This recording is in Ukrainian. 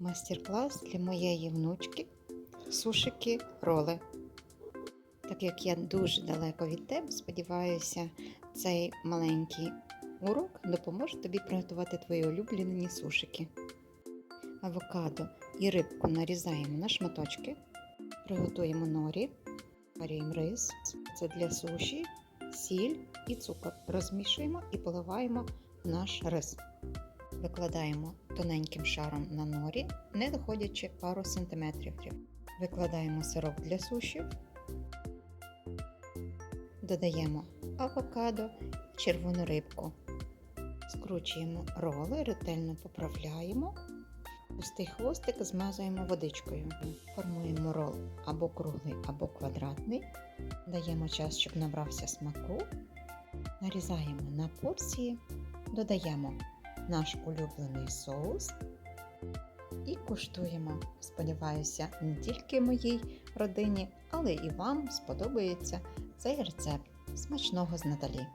Мастер-клас для моєї внучки сушики роли. Так як я дуже далеко від тебе, сподіваюся, цей маленький урок допоможе тобі приготувати твої улюблені сушики. Авокадо і рибку нарізаємо на шматочки, приготуємо норі, варюємо рис, це для суші, сіль і цукор. Розмішуємо і поливаємо наш рис. Викладаємо тоненьким шаром на норі, не доходячи пару сантиметрів. Викладаємо сироп для сушів, додаємо авокадо і червону рибку. Скручуємо роли, ретельно поправляємо. Пустий хвостик змазуємо водичкою. Формуємо рол або круглий, або квадратний. Даємо час, щоб набрався смаку. Нарізаємо на порції, додаємо наш улюблений соус і куштуємо. Сподіваюся, не тільки моїй родині, але і вам сподобається цей рецепт смачного з Наталі.